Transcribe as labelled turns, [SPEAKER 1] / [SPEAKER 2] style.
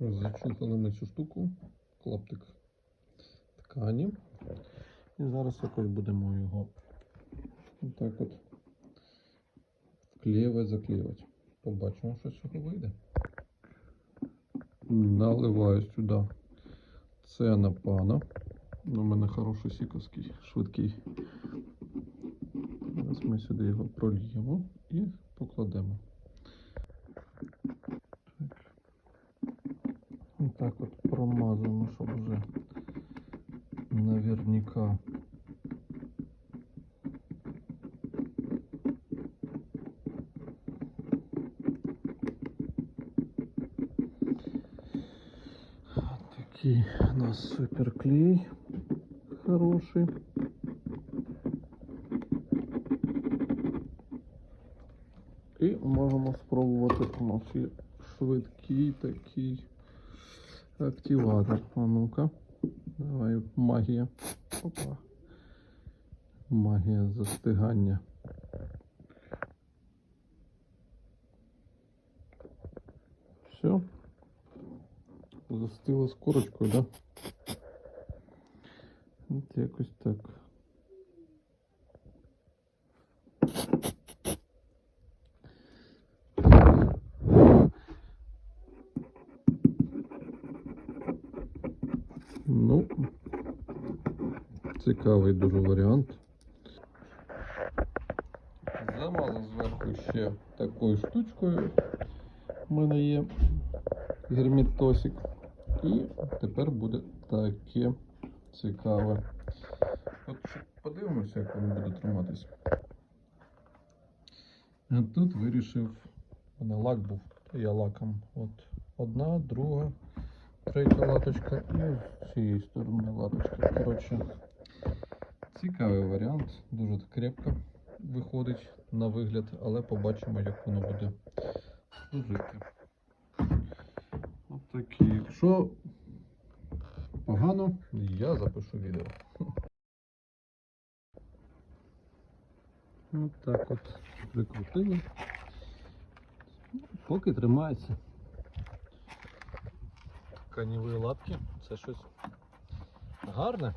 [SPEAKER 1] Зачухали ми цю штуку, клаптик ткані. І зараз якось будемо його отак от вклеювати, заклеювати. Побачимо, що з цього вийде. Наливаю сюди це на пана. У мене хороший сіковський, швидкий. Зараз ми сюди його прольємо і покладемо. Так. Так от промазуємо, щоб вже наверняка. Такий у нас суперклей хороший. І можемо спробувати у нас є швидкий такий активатор. А ну-ка. Давай магія. Опа. Магія застигання. Все. Застила з корочкою, да? От якось так. Ну, цікавий дуже варіант. Замазав зверху ще такою штучкою. У мене є гермітосик. І тепер буде таке цікаве. От подивимося, як воно буде триматись. А тут вирішив, у мене лак був, я лаком. От одна, друга, третя латочка і з цієї сторони латочка. Коротше, цікавий варіант, дуже крепко виходить на вигляд, але побачимо, як воно буде служити. От такі. Якщо погано, я запишу відео. От так от прикрутили. Поки тримається. Тканіві лапки, це щось гарне.